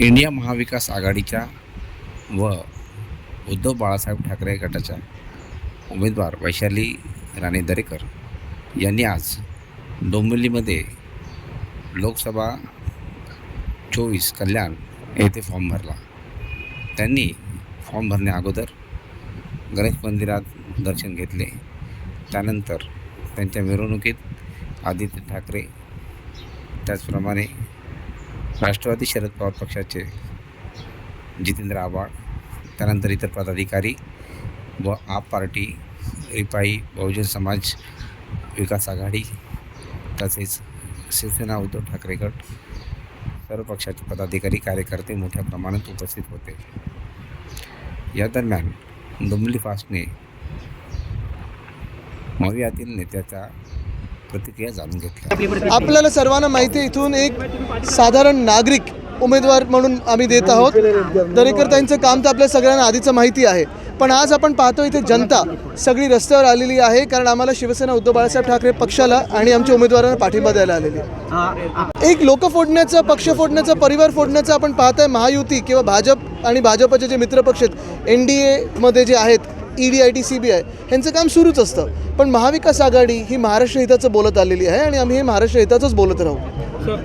India महाविकास आघाडीच्या व उद्धव बाळासाहेब ठाकरे गटाच्या उमेदवार वैशाली राणे दरेकर यांनी आज डोंबिवलीमध्ये लोकसभा चोवीस कल्याण येथे फॉर्म भरला. त्यांनी फॉर्म भरण्याअगोदर गणेश मंदिरात दर्शन घेतले. त्यानंतर त्यांच्या मिरवणुकीत आदित्य ठाकरे त्याचप्रमाणे राष्ट्रवादी शरद पवार पक्षाचे जितेंद्र आव्हाड त्यानंतर इतर पदाधिकारी व आप पार्टी रिपाई बहुजन समाज विकास आघाडी तसेच शिवसेना उद्धव ठाकरे गट सर्व पक्षाचे पदाधिकारी कार्यकर्ते मोठ्या प्रमाणात उपस्थित होते. या दरम्यान डोंबिवली फास्टने मवियातील नेत्याच्या प्रतिक्रिया जाणून घेतल्या. आपल्याला सर्वांना माहिती आहे इथून एक साधारण नागरिक उमेदवार म्हणून आम्ही देत आहोत. दरेकर त्यांचं काम तर आपल्या सगळ्यांना आधीचं माहिती आहे. पण आज आपण पाहतो इथे जनता सगळी रस्त्यावर आलेली आहे कारण आम्हाला शिवसेना उद्धव बाळासाहेब ठाकरे पक्षाला आणि आमच्या उमेदवारांना पाठिंबा द्यायला आलेली एक लोक फोडण्याचा पक्ष फोडण्याचा परिवार फोडण्याचा आपण पाहताय महायुती किंवा भाजप आणि भाजपचे जे मित्रपक्ष आहेत एन डी एमध्ये जे आहेत E ED I T C B I ह्यांचं काम सुरूच असतं. पण महाविकास आघाडी ही महाराष्ट्र हिताचं बोलत आलेली आहे आणि आम्ही हे महाराष्ट्र हिताचंच बोलत राहू.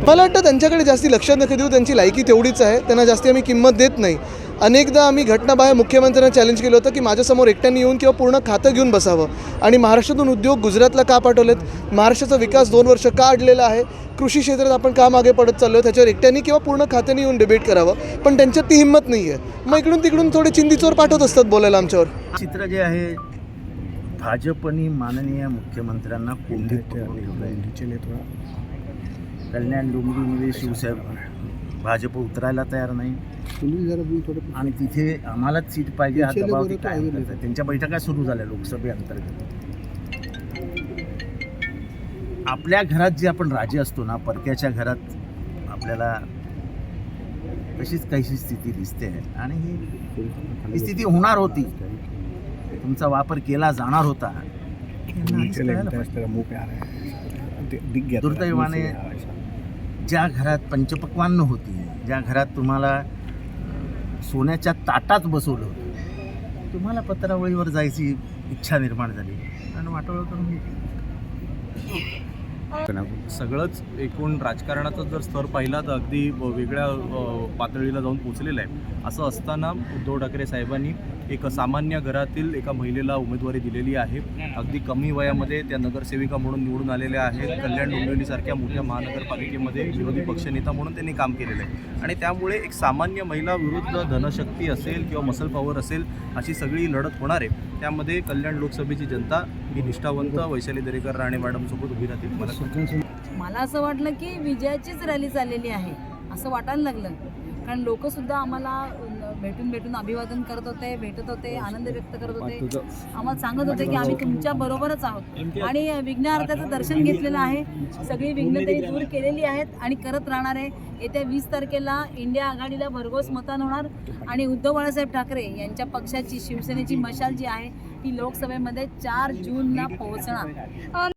मला वाटतं त्यांच्याकडे जास्ती लक्ष नका देऊ त्यांची लायकी तेवढीच आहे. त्यांना जास्ती आम्ही किंमत देत नाही. अनेकदा आम्ही घटनाबाह्य मुख्यमंत्र्यांना चॅलेंज केलं होतं की माझ्यासमोर एकट्याने येऊन किंवा पूर्ण खातं घेऊन बसावं. आणि महाराष्ट्रातून उद्योग गुजरातला का पाठवलेत? महाराष्ट्राचा विकास दोन वर्ष का अडलेला आहे? कृषी क्षेत्रात आपण का मागे पडत चाललो त्याच्यावर एकट्याने किंवा पूर्ण खात्याने येऊन डिबेट करावं. पण त्यांच्यात ती हिंमत नाही आहे मग इकडून तिकडून थोडे चिंदीचोर पाठवत असतात बोलायला आमच्यावर. चित्र जे आहे भाजपनी माननीय मुख्यमंत्र्यांना कोंडीत. कल्याण डोंबिवलीमध्ये शिवसाहेब भाजप उतरायला तयार नाही. आणि तिथे आम्हालाच सीट पाहिजे हा दबाव ते कायम करतात. त्यांच्या बैठका सुरू झाल्या लोकसभेअंतर्गत. आपल्या घरात जे आपण राजे असतो ना परक्याच्या घरात आपल्याला तशीच काहीशी स्थिती दिसते. आणि ही ही स्थिती होणार होती. तुमचा वापर केला जाणार होता. हे कळायला पाहिजे. दुर्दैवाने ज्या घरात पंचपक्वान्न होती ज्या घरात तुम्हाला सोन्याच्या ताटात बसवलं होतं तुम्हाला पत्रावळीवर जायची इच्छा निर्माण झाली आणि वाटोळं करून घेतली. सगळंच एकूण राजकारणाचा जर स्तर पाहिला तर अगदी व- वेगळ्या पातळीला जाऊन पोचलेलं आहे. असं असताना उद्धव ठाकरे साहेबांनी एक सामान्य घरातील एका महिलेला उमेदवारी दिलेली आहे. अगदी कमी वयामध्ये त्या नगरसेविका म्हणून निवडून आलेल्या आहेत. कल्याण डोंबिवलीसारख्या मोठ्या महानगरपालिकेमध्ये विरोधी पक्षनेता म्हणून त्यांनी काम केलेलं आहे. आणि त्यामुळे एक सामान्य महिला विरुद्ध धनशक्ती असेल किंवा मसल पॉवर असेल अशी सगळी लढत होणार आहे. त्यामध्ये कल्याण लोकसभेची जनता ही निष्ठावंत वैशाली दरेकर राणे मॅडमसोबत उभी राहतील मला मला असं वाटलं की विजयाचीच रॅली चाललेली आहे असं वाटायला लागलं. कारण लोक सुद्धा आम्हाला भेटून भेटून अभिवादन करत होते भेटत होते आनंद व्यक्त करत होते. आम्हाला सांगत होते की आम्ही तुमच्या बरोबरच आहोत. आणि विघ्नार्थाचं दर्शन घेतलेलं आहे. सगळी विघ्न त्यांनी दूर केलेली आहेत आणि करत राहणार आहे येत्या वीस तारखेला इंडिया आघाडीला भरघोस मतदान होणार. आणि उद्धव बाळासाहेब ठाकरे यांच्या पक्षाची शिवसेनेची मशाल जी आहे ती लोकसभेमध्ये चार जूनला पोहोचणार.